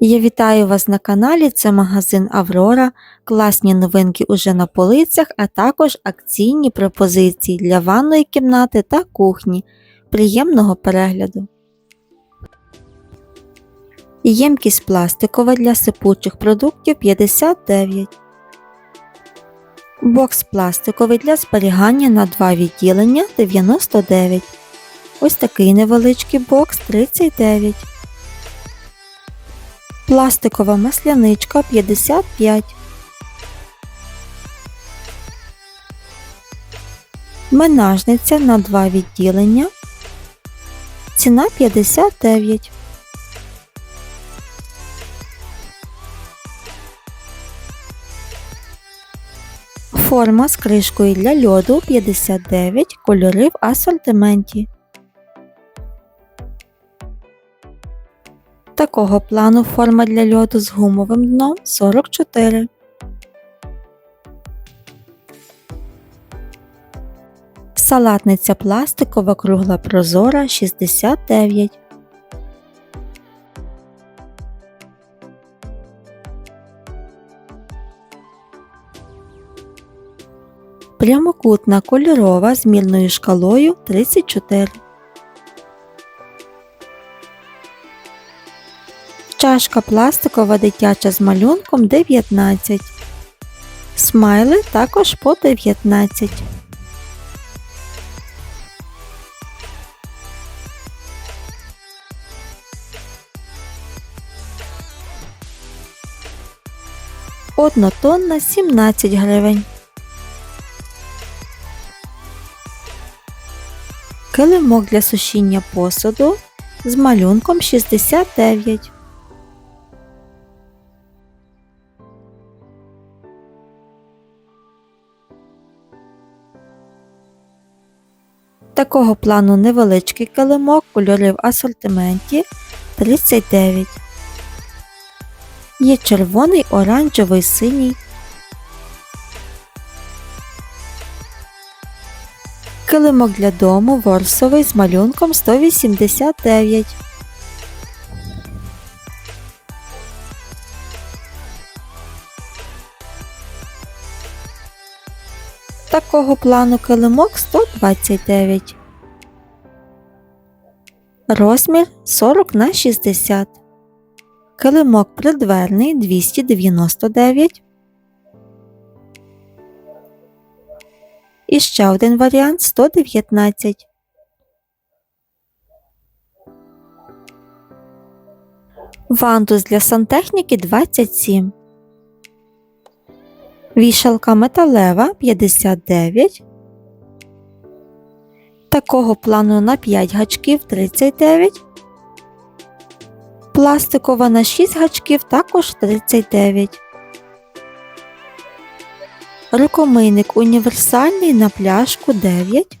Я вітаю вас на каналі. Це магазин Аврора. Класні новинки уже на полицях, а також акційні пропозиції для ванної кімнати та кухні. Приємного перегляду. Ємкість пластикова для сипучих продуктів 59. Бокс пластиковий для зберігання на два відділення 99. Ось такий невеличкий бокс 39. Пластикова масляничка 55. Менажниця на два відділення. Ціна 59. Форма з кришкою для льоду 59. Кольори в асортименті. Такого плану форма для льоду з гумовим дном 44. Салатниця пластикова кругла прозора 69. Прямокутна кольорова з мірною шкалою 34. Чашка пластикова дитяча з малюнком 19. Смайли також по 19. Однотонна 17 гривень. Килимок для сушіння посуду з малюнком 69. Такого плану невеличкий килимок, кольори в асортименті 39. Є червоний, оранжевий, синій. Килимок для дому ворсовий з малюнком 189. Такого плану килимок 129. Розмір 40 на 60. Килимок придверний 299. І ще один варіант 119. Вантус для сантехніки 27. Вішалка металева 59. Такого плану на 5 гачків 39. Пластикова на 6 гачків також 39. Рукомийник універсальний на пляшку 9.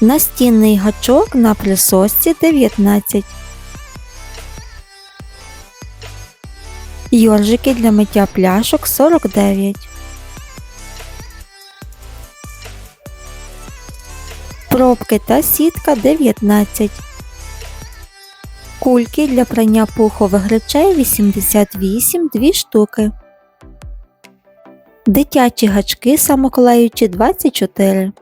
Настінний гачок на присосці 19. Йоржики для миття пляшок 49. Пробки та сітка 19. Кульки для прання пухових речей 88 2 штуки. Дитячі гачки самоклеючі 24.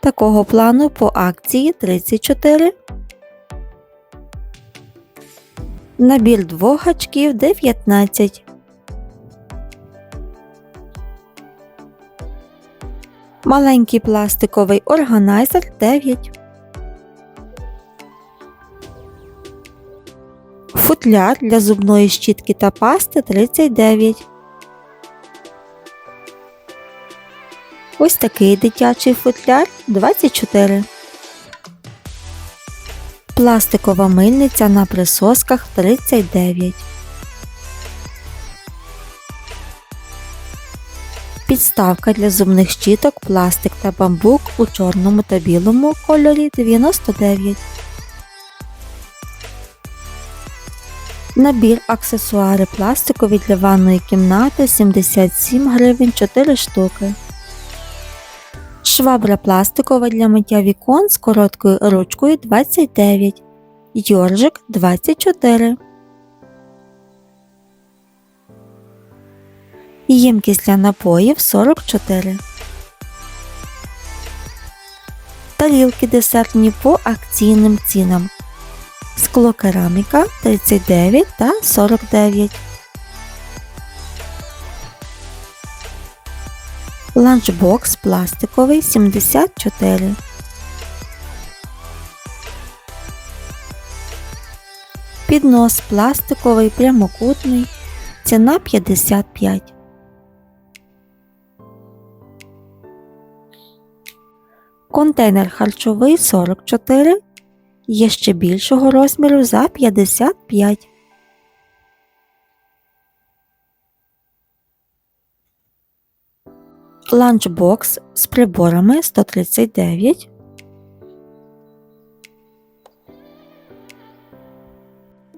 Такого плану по акції 34. Набір двох гачків 19. Маленький пластиковий органайзер 9. Футляр для зубної щітки та пасти 39. Ось такий дитячий футляр 24. Пластикова мильниця на присосках 39. Підставка для зубних щіток, пластик та бамбук у чорному та білому кольорі 99. Набір аксесуари пластикові для ванної кімнати 77 гривень 4 штуки. Швабра пластикова для миття вікон з короткою ручкою 29. Йоржик 24. Ємкість для напоїв 44. Тарілки десертні по акційним цінам. Склокераміка 39 та 49. Ланчбокс пластиковий 74. Піднос пластиковий прямокутний. Ціна 55. Контейнер харчовий 44. Є ще більшого розміру за 55. Ланчбокс з приборами 139.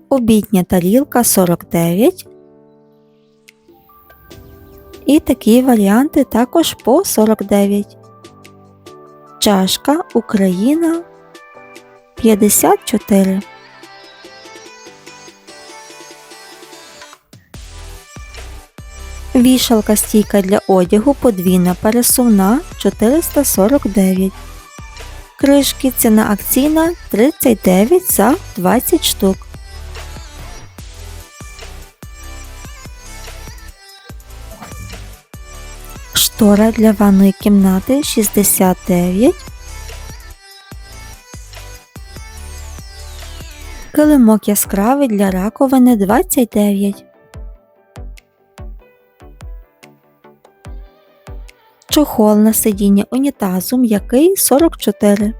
Обідня тарілка 49. І такі варіанти також по 49. Чашка Україна 54. Вішалка стійка для одягу подвійна пересувна 449. Кришки ціна акційна 39 за 20 штук. Штора для ванної кімнати 69. Килимок яскравий для раковини 29. Чохол на сидіння унітазу м'який 44.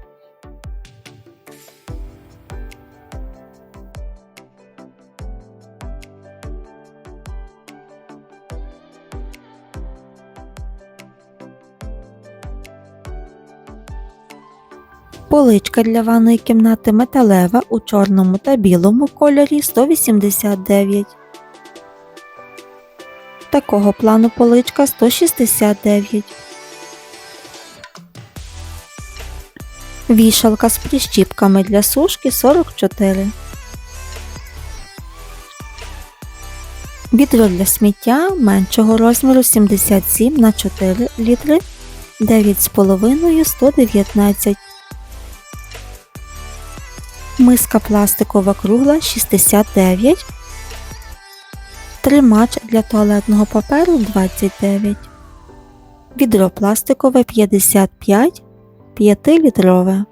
Поличка для ванної кімнати металева у чорному та білому кольорі 189. Такого плану поличка 169. Вішалка з прищіпками для сушки 44. Відро для сміття меншого розміру 77 на 4 літри 9,5 119. Миска пластикова кругла 69. Тримач для туалетного паперу 29. Відро пластикове 55 5-літрове.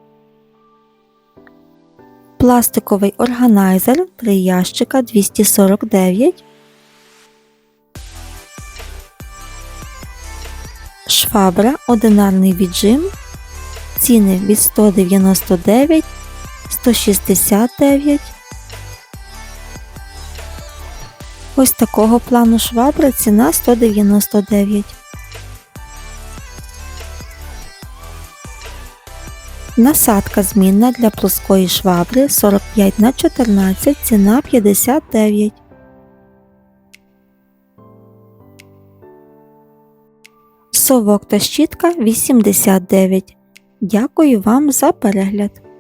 Пластиковий органайзер 3 ящика 249. Швабра одинарний віджим. Ціни від 199 169. Ось такого плану швабра ціна 199. Насадка змінна для плоскої швабри 45 на 14 ціна 59. Совок та щітка 89. Дякую вам за перегляд.